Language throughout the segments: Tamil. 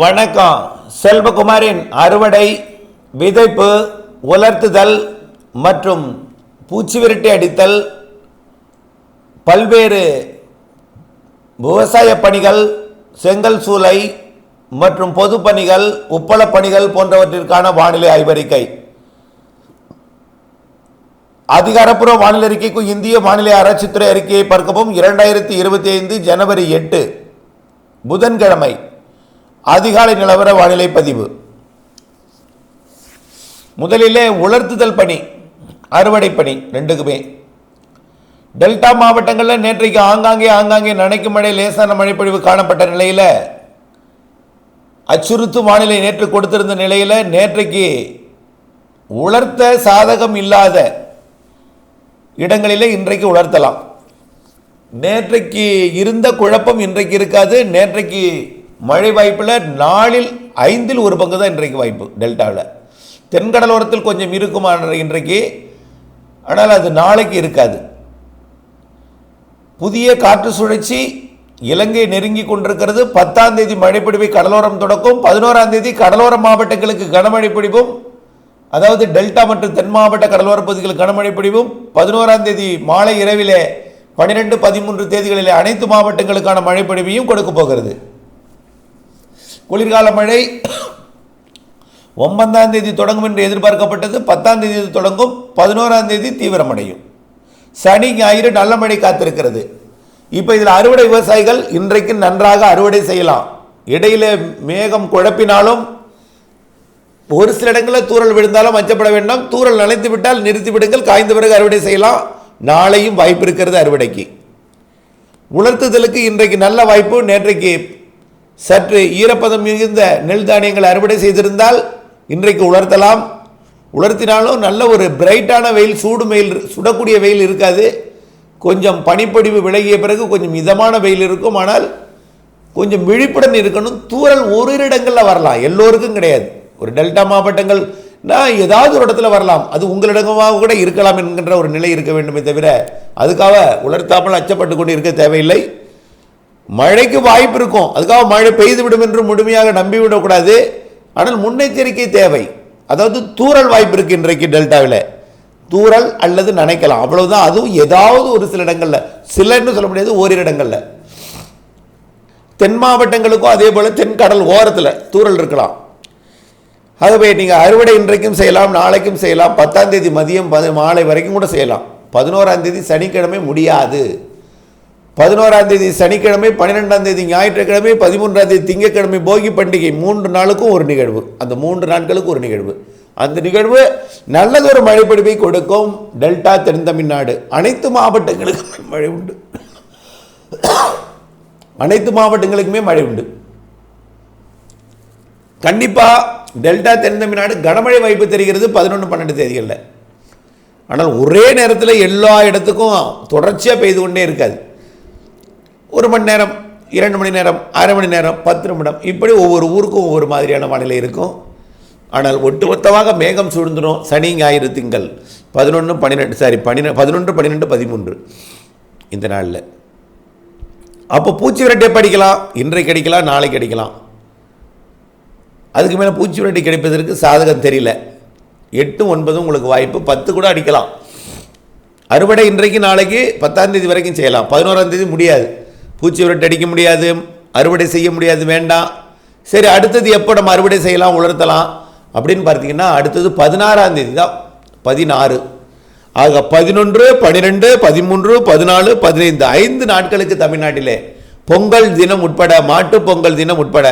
வணக்கம். செல்வகுமாரின் அறுவடை விதைப்பு உலர்த்துதல் மற்றும் பூச்சி விரட்டி அடித்தல் பல்வேறு விவசாய பணிகள் செங்கல் சூளை மற்றும் பொது பணிகள் உப்பள பணிகள் போன்றவற்றிற்கான வானிலை ஆய்வறிக்கை. அதிகாரப்பூர்வ வானிலை அறிக்கைக்கும் இந்திய வானிலை ஆராய்ச்சித்துறை அறிக்கையை பார்க்கவும் இரண்டாயிரத்தி இருபத்தி ஐந்து ஜனவரி எட்டு புதன்கிழமை. அதிகாலை நிலவர வானிலை பதிவு. முதலிலே உலர்த்துதல் பணி அறுவடை பணி ரெண்டுக்குமே. டெல்டா மாவட்டங்களில் நேற்றைக்கு ஆங்காங்கே ஆங்காங்கே நனைக்கும் மழை லேசான மழைப்பொழிவு காணப்பட்ட நிலையில் அச்சுறுத்தும் வானிலை நேற்று கொடுத்திருந்த நிலையில் நேற்றைக்கு உலர்த்த சாதகம் இல்லாத இடங்களிலே இன்றைக்கு உலர்த்தலாம். நேற்றைக்கு இருந்த குழப்பம் இன்றைக்கு இருக்காது நேற்றைக்கு மழை வாய்ப்பில் நாளில் ஐந்தில் ஒரு பங்கு தான் இன்றைக்கு வாய்ப்பு டெல்டாவில். தென்கடலோரத்தில் கொஞ்சம் இருக்குமா இன்றைக்கு ஆனால் அது நாளைக்கு இருக்காது. புதிய காற்று சுழற்சி இலங்கை நெருங்கி கொண்டிருக்கிறது. பத்தாம் தேதி மழைப்பிடிவை கடலோரம் தொடக்கும். பதினோராம் தேதி கடலோர மாவட்டங்களுக்கு கனமழை பிடிவும் அதாவது டெல்டா மற்றும் தென் மாவட்ட கடலோர பகுதிகளுக்கு கனமழை பிடிவும் பதினோராம் தேதி மாலை இரவிலே பன்னிரெண்டு பதிமூன்று தேதிகளிலே அனைத்து மாவட்டங்களுக்கான மழைப்பிடிவையும் பொழிவையும் கொடுக்க போகிறது. குளிர்கால மழை. ஒன்பதாம் தேதி தொடங்கும் என்று எதிர்பார்க்கப்பட்டது. பத்தாம் தேதி தொடங்கும். பதினோராம் தேதி தீவிரமடையும். சனி ஞாயிறு நல்ல மழை காத்திருக்கிறது. இப்போ இதில் அறுவடை விவசாயிகள் இன்றைக்கு நன்றாக அறுவடை செய்யலாம். இடையில மேகம் குழப்பினாலும் ஒரு சில இடங்களில் தூறல் விழுந்தாலும் அச்சப்பட வேண்டாம். தூறல் நினைத்து விட்டால் நிறுத்தி விடுங்கள். காய்ந்த பிறகு அறுவடை செய்யலாம். நாளையும் வாய்ப்பு இருக்கிறது அறுவடைக்கு. உலர்த்துதலுக்கு இன்றைக்கு நல்ல வாய்ப்பு. நேற்றைக்கு சற்று ஈரப்பதம் மிகுந்த நெல் தானியங்கள் அறுவடை செய்திருந்தால் இன்றைக்கு உலர்த்தலாம். உலர்த்தினாலும் நல்ல ஒரு பிரைட்டான வெயில் சூடு வெயில் சுடக்கூடிய வெயில் இருக்காது. கொஞ்சம் பனிப்பொடிவு விலகிய பிறகு கொஞ்சம் மிதமான வெயில் இருக்கும். ஆனால் கொஞ்சம் விழிப்புடன் இருக்கணும். தூறல் ஒரு இடங்களில் வரலாம். எல்லோருக்கும் கிடையாது. ஒரு டெல்டா மாவட்டங்கள் நான் ஏதாவது ஒரு இடத்துல வரலாம். அது உங்களிடமாக கூட இருக்கலாம் என்கின்ற ஒரு நிலை இருக்க வேண்டுமே தவிர அதுக்காக உலர்த்தாமல் அச்சப்பட்டு கொண்டு இருக்க தேவையில்லை. மழைக்கு வாய்ப்பு இருக்கும். அதுக்காக மழை பெய்து விடும் என்று முழுமையாக நம்பிவிடக்கூடாது. ஆனால் முன்னெச்சரிக்கை தேவை. அதாவது தூறல் வாய்ப்பு இருக்கு இன்றைக்கு டெல்டாவில். தூறல் அல்லது நினைக்கலாம். அவ்வளவுதான். அதுவும் ஏதாவது ஒரு சில இடங்களில். சிலன்னு சொல்ல முடியாது ஓரிரு இடங்களில். தென் மாவட்டங்களுக்கும் அதே போல் தென்கடல் ஓரத்தில் தூறல் இருக்கலாம். ஆகவே நீங்கள் அறுவடை இன்றைக்கும் செய்யலாம் நாளைக்கும் செய்யலாம். பத்தாம் தேதி மதியம் பதி மாலை வரைக்கும் கூட செய்யலாம். பதினோராம் தேதி சனிக்கிழமை முடியாது. பதினோராம் தேதி சனிக்கிழமை பன்னிரெண்டாம் தேதி ஞாயிற்றுக்கிழமை பதிமூன்றாம் தேதி திங்கக்கிழமை போகி பண்டிகை மூன்று நாளுக்கும் ஒரு நிகழ்வு. அந்த மூன்று நாட்களுக்கு ஒரு நிகழ்வு. அந்த நிகழ்வு நல்லதொரு மழைப்பொழிவை கொடுக்கும் டெல்டா தென் தமிழ்நாடு. அனைத்து மாவட்டங்களுக்குமே மழை உண்டு. அனைத்து மாவட்டங்களுக்குமே மழை உண்டு. கண்டிப்பாக டெல்டா தென் தமிழ்நாடு கனமழை வாய்ப்பு தெரிகிறது பதினொன்று பன்னெண்டு தேதிகளில். ஆனால் ஒரே நேரத்தில் எல்லா இடத்துக்கும் தொடர்ச்சியாக பெய்து கொண்டே இருக்காது. ஒரு மணி நேரம் இரண்டு மணி நேரம் அரை மணி நேரம் பத்து நிமிடம் இப்படி ஒவ்வொரு ஊருக்கும் ஒவ்வொரு மாதிரியான வானிலை இருக்கும். ஆனால் ஒட்டுமொத்தமாக மேகம் சூழ்ந்துடும் சனி ஞாயிறு திங்கள். பதினொன்று பன்னிரெண்டு சாரி பன்னிரெண்டு பதினொன்று பன்னிரெண்டு பதிமூன்று இந்த நாளில். அப்போ பூச்சி விரட்டியை படிக்கலாம் இன்றைக்கு அடிக்கலாம் நாளைக்கு அடிக்கலாம். அதுக்கு மேலே பூச்சி விரட்டி கிடைப்பதற்கு சாதகம் தெரியல. எட்டு ஒன்பதும் உங்களுக்கு வாய்ப்பு பத்து கூட அடிக்கலாம். அறுவடை இன்றைக்கு நாளைக்கு பத்தாம் தேதி வரைக்கும் செய்யலாம். பதினோராம் தேதி முடியாது. பூச்சி விரட்டு அடிக்க முடியாது அறுவடை செய்ய முடியாது வேண்டாம். சரி அடுத்தது எப்போ நம்ம அறுவடை செய்யலாம் உலர்த்தலாம்? அப்படின்னு பார்த்தீங்கன்னா அடுத்தது பதினாறாம் தேதி தான். பதினாறு. ஆக பதினொன்று பன்னிரெண்டு பதிமூன்று பதினாலு பதினைந்து ஐந்து நாட்களுக்கு தமிழ்நாட்டிலே பொங்கல் தினம் உட்பட மாட்டு பொங்கல் தினம் உட்பட.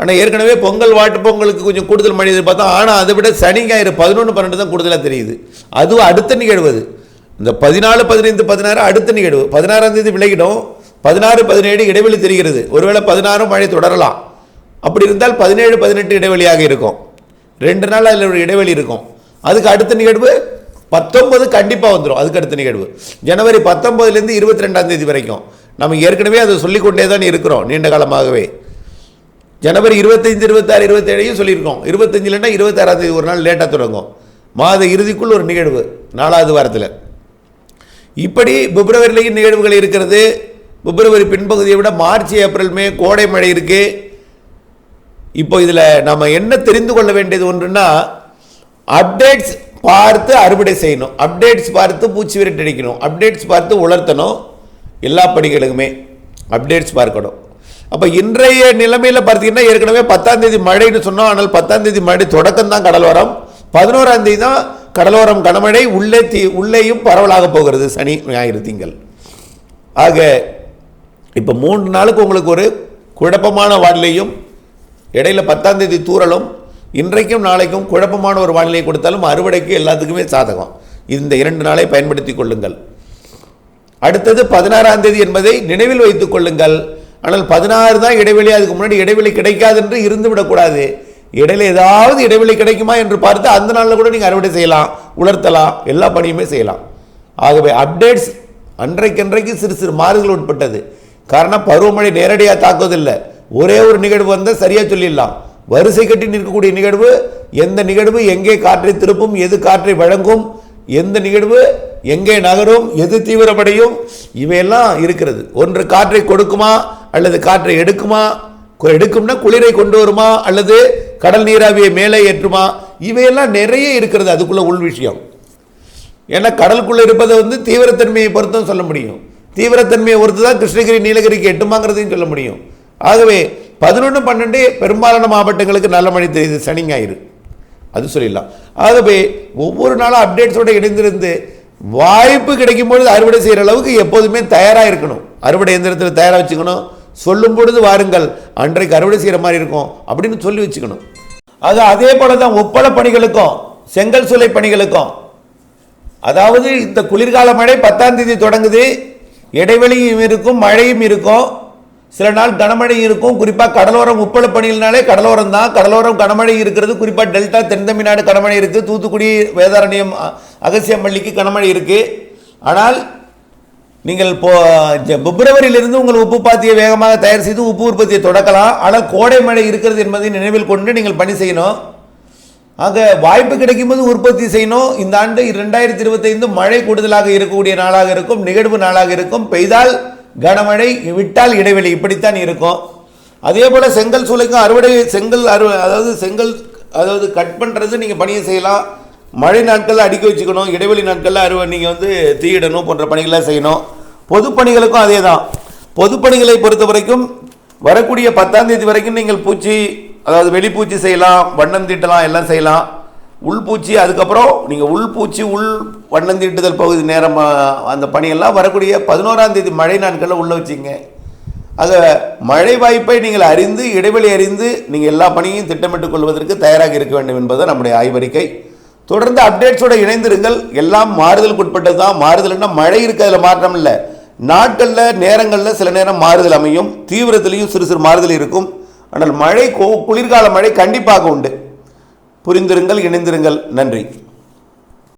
ஆனால் ஏற்கனவே பொங்கல் வாட்டு பொங்கலுக்கு கொஞ்சம் கூடுதல் மனிதர் எதிர்பார்த்தோம் ஆனால் அதை விட சனி ஞாயிறு பதினொன்று பன்னெண்டு தான் கூடுதலாக தெரியுது. அதுவும் அடுத்த நிகழ்வு இந்த பதினாலு பதினைந்து பதினாறு அடுத்த நிகழ்வு. பதினாறாம் தேதி விலகிடும். பதினாறு பதினேழு இடைவெளி தெரிகிறது. ஒருவேளை பதினாறும் மழை தொடரலாம். அப்படி இருந்தால் பதினேழு பதினெட்டு இடைவெளியாக இருக்கும். ரெண்டு நாள் அதில் ஒரு இடைவெளி இருக்கும். அதுக்கு அடுத்த நிகழ்வு பத்தொன்பது கண்டிப்பாக வந்துடும் அதுக்கு அடுத்த நிகழ்வு. ஜனவரி பத்தொன்பதுலேருந்து இருபத்தி ரெண்டாம் தேதி வரைக்கும். நம்ம ஏற்கனவே அதை சொல்லிக்கொண்டே தான் இருக்கிறோம் நீண்ட காலமாகவே. ஜனவரி இருபத்தஞ்சு இருபத்தாறு இருபத்தேழையும் சொல்லியிருக்கோம். இருபத்தஞ்சிலன்னா இருபத்தாறாம் தேதி ஒரு நாள் லேட்டாக தொடங்கும். மாத இறுதிக்குள் ஒரு நிகழ்வு நாலாவது வாரத்தில். இப்படி பிப்ரவரிலேயும் நிகழ்வுகள் இருக்கிறது. பிப்ரவரி பின்பகுதியை விட மார்ச் ஏப்ரல் மே கோடை மழை இருக்குது இப்போ இதில் நம்ம என்ன தெரிந்து கொள்ள வேண்டியது ஒன்றுன்னா அப்டேட்ஸ் பார்த்து அறுவடை செய்யணும். அப்டேட்ஸ் பார்த்து பூச்சி விரட்டு அடிக்கணும். அப்டேட்ஸ் பார்த்து உலர்த்தணும். எல்லா பணிகளுக்குமே அப்டேட்ஸ் பார்க்கணும். அப்போ இன்றைய நிலைமையில் பார்த்தீங்கன்னா ஏற்கனவே பத்தாம் தேதி மழைன்னு சொன்னோம். ஆனால் பத்தாம் தேதி மழை தொடக்கம் தான் கடலோரம் பதினோராம் தேதி தான் கடலோரம் கனமழை உள்ளே தீ உள்ளேயும் பரவலாக போகிறது சனி ஞாயிறு திங்கள். ஆக இப்போ மூன்று நாளுக்கு உங்களுக்கு ஒரு குழப்பமான வானிலையும் இடையில பத்தாம் தேதி தூரலும் இன்றைக்கும் நாளைக்கும் குழப்பமான ஒரு வானிலையை கொடுத்தாலும் அறுவடைக்கு எல்லாத்துக்குமே சாதகம். இந்த இரண்டு நாளை பயன்படுத்திக் கொள்ளுங்கள். அடுத்தது பதினாறாம் தேதி என்பதை நினைவில் வைத்துக் கொள்ளுங்கள். ஆனால் பதினாறு தான் இடைவெளி அதுக்கு முன்னாடி இடைவெளி கிடைக்காது என்று இருந்து விடக்கூடாது இடையில ஏதாவது இடைவெளி கிடைக்குமா என்று பார்த்து அந்த நாளில் கூட நீங்கள் அறுவடை செய்யலாம் உலர்த்தலாம் எல்லா பணியுமே செய்யலாம். ஆகவே அப்டேட்ஸ் அன்றைக்கன்றைக்கு சிறு சிறு மாறுதல் உட்பட்டது. காரணம் பருவமழை நேரடியாக தாக்குவதில்லை. ஒரே ஒரு நிகழ்வு வந்தால் சரியாக சொல்லிடலாம். வரிசை கட்டி நிற்கக்கூடிய நிகழ்வு எந்த நிகழ்வு எங்கே காற்றை திருப்பும் எது காற்றை வழங்கும் எந்த நிகழ்வு எங்கே நகரும் எது தீவிரமடையும் இவையெல்லாம் இருக்கிறது. ஒன்று காற்றை கொடுக்குமா அல்லது காற்றை எடுக்குமா எடுக்கும்னா குளிரை கொண்டு வருமா அல்லது கடல் நீராவியை மேலே ஏற்றுமா? இவையெல்லாம் நிறைய இருக்கிறது அதுக்குள்ள உள் விஷயம். ஏன்னா கடலுக்குள்ளே இருப்பதை வந்து தீவிரத்தன்மையை பொறுத்தும் சொல்ல முடியும். தீவிரத்தன்மையை பொறுத்து தான் கிருஷ்ணகிரி நீலகிரிக்கு எட்டுமாங்கிறதையும் சொல்ல முடியும். ஆகவே பதினொன்று பன்னெண்டு பெரும்பாலான மாவட்டங்களுக்கு நல்ல மழை தெரியுது சனி ஞாயிறு. அது சொல்லிடலாம். ஆகவே ஒவ்வொரு நாளும் அப்டேட்ஸோட இணைந்திருந்து வாய்ப்பு கிடைக்கும் பொழுது அறுவடை செய்கிற அளவுக்கு எப்போதுமே தயாராக இருக்கணும். அறுவடை எந்திரத்தில் தயாராக வச்சுக்கணும். சொல்லும் பொழுது வாருங்கள் அன்றைக்கு அறுவடை செய்கிற மாதிரி இருக்கும் அப்படின்னு சொல்லி வச்சுக்கணும். அது அதே போல தான் ஒப்பள பணிகளுக்கும் செங்கல் சூளை பணிகளுக்கும். அதாவது இந்த குளிர்கால மழை பத்தாம் தேதி தொடங்குது. இடைவெளியும் இருக்கும் மழையும் இருக்கும். சில நாள் கனமழை இருக்கும். குறிப்பாக கடலோரம் உப்பள பணியினாலே கடலோரம் தான். கடலோரம் கனமழை இருக்கிறது. குறிப்பாக டெல்டா தென் தமிழ்நாடு கனமழை இருக்குது தூத்துக்குடி வேதாரண்யம் அகசியம்பள்ளிக்கு கனமழை இருக்குது ஆனால் நீங்கள் இப்போ பிப்ரவரியிலிருந்து உங்கள் உப்பு பாத்தியை வேகமாக தயார் செய்து உப்பு உற்பத்தியை தொடக்கலாம். ஆனால் கோடை மழை இருக்கிறது என்பதை நினைவில் கொண்டு நீங்கள் பணி செய்யணும். ஆக வாய்ப்பு கிடைக்கும்போது உற்பத்தி செய்யணும். இந்த ஆண்டு ரெண்டாயிரத்தி இருபத்தைந்து மழை கூடுதலாக இருக்கக்கூடிய நாளாக இருக்கும் நிகழ்வு நாளாக இருக்கும். பெய்தால் கனமழை விட்டால் இடைவெளி இப்படித்தான் இருக்கும். அதே போல் செங்கல் சூளைக்கும் அறுவடை செங்கல் அறுவ அதாவது செங்கல் அதாவது கட் பண்ணுறது நீங்கள் பணியை செய்யலாம். மழை நாட்களில் அடுக்கி வச்சுக்கணும் இடைவெளி நாட்களில் அறுவடை நீங்கள் வந்து தீயிடணும் போன்ற பணிகளை செய்யணும். பொதுப்பணிகளுக்கும் அதே தான் பொதுப்பணிகளை பொறுத்த வரைக்கும் வரக்கூடிய பத்தாம் தேதி வரைக்கும் நீங்கள் பூச்சி அதாவது வெளிப்பூச்சி செய்யலாம் வண்ணம் தீட்டலாம் எல்லாம் செய்யலாம். உள்பூச்சி அதுக்கப்புறம் நீங்கள் உள்பூச்சி உள் வண்ணம் தீட்டுதல் பகுதி நேரம் அந்த பணியெல்லாம் வரக்கூடிய பதினோராம் தேதி மழை நாட்களில் உள்ள வச்சிங்க. ஆக மழை வாய்ப்பை நீங்கள் அறிந்து இடைவெளி அறிந்து நீங்கள் எல்லா பணியும் திட்டமிட்டுக் கொள்வதற்கு தயாராக இருக்க வேண்டும் என்பது நம்முடைய ஆய்வறிக்கை. தொடர்ந்து அப்டேட்ஸோட இணைந்திருங்கள். எல்லாம் மாறுதலுக்கு உட்பட்டது தான் மாறுதல்னா மழை இருக்கு அதில் மாற்றம் இல்லை. நாட்களில் நேரங்களில் சில நேரம் மாறுதல் அமையும். தீவிரத்திலையும் சிறு சிறு மாறுதல் இருக்கும். ஆனால் மழை கோ- குளிர்கால மழை கண்டிப்பாக உண்டு. புரிந்திருங்கள் இணைந்திருங்கள். நன்றி.